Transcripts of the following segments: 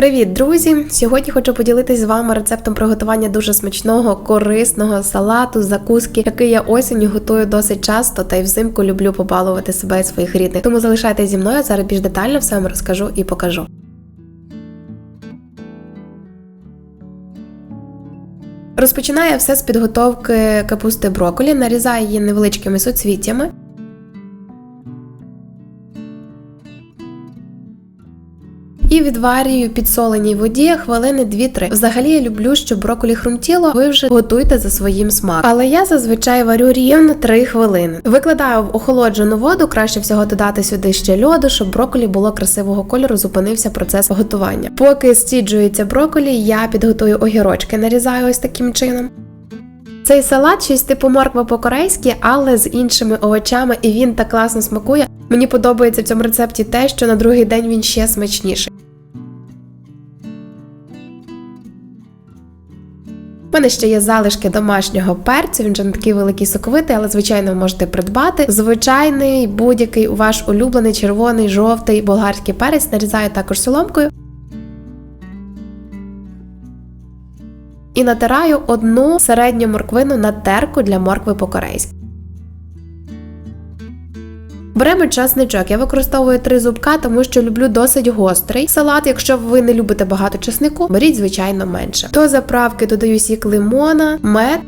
Привіт, друзі! Сьогодні хочу поділитись з вами рецептом приготування дуже смачного, корисного салату, закуски, який я осінню готую досить часто, та й взимку люблю побалувати себе і своїх рідних. Тому залишайтесь зі мною, зараз більш детально все вам розкажу і покажу. Розпочинаю все з підготовки капусти брокколі, нарізаю її невеличкими суцвіттями. І відварюю підсоленій воді хвилини 2-3. Взагалі я люблю, щоб брокколі хрумтіло, ви вже готуйте за своїм смаком. Але я зазвичай варю рівно 3 хвилини. Викладаю в охолоджену воду, краще всього додати сюди ще льоду, щоб брокколі було красивого кольору, зупинився процес готування. Поки стіджується брокколі, я підготую огірочки, нарізаю ось таким чином. Цей салат щось типу морква по-корейськи, але з іншими овочами, і він так класно смакує. Мені подобається в цьому рецепті те, що на другий день він ще смачніший. У мене ще є залишки домашнього перцю, він же не такий великий соковитий, але звичайно ви можете придбати. Звичайний будь-який ваш улюблений червоний, жовтий болгарський перець нарізаю також соломкою. І натираю одну середню морквину на терку для моркви по-корейськи. Беремо часничок. Я використовую три зубка, тому що люблю досить гострий салат. Якщо ви не любите багато чеснику, беріть, звичайно, менше. До заправки додаю сік лимона, мед.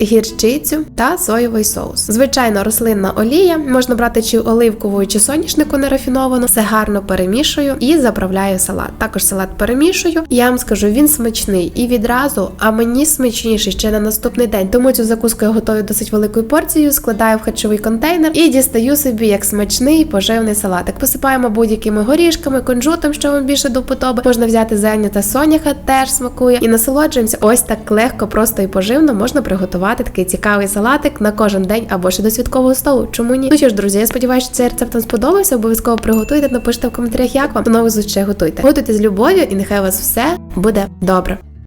Гірчицю та соєвий соус. Звичайно, рослинна олія можна брати чи оливкову, чи соняшнику нерафіновану. Все гарно перемішую і заправляю салат. Також салат перемішую. Я вам скажу, він смачний і відразу, а мені смачніше ще на наступний день. Тому цю закуску я готую досить великою порцією, складаю в харчовий контейнер і дістаю собі як смачний поживний салатик. Посипаємо будь-якими горішками, кунжутом, що вам більше до вподоби. Можна взяти зелень та соняха, теж смакує. І насолоджуємося. Ось так легко, просто і поживно можна приготувати такий цікавий салатик на кожен день або ще до святкового столу. Чому ні? Ну що ж, друзі, я сподіваюся, що цей рецепт вам сподобався. Обов'язково приготуйте, напишіть в коментарях, як вам. До нових зустрічей готуйте. Готуйте з любов'ю і нехай у вас все буде добре.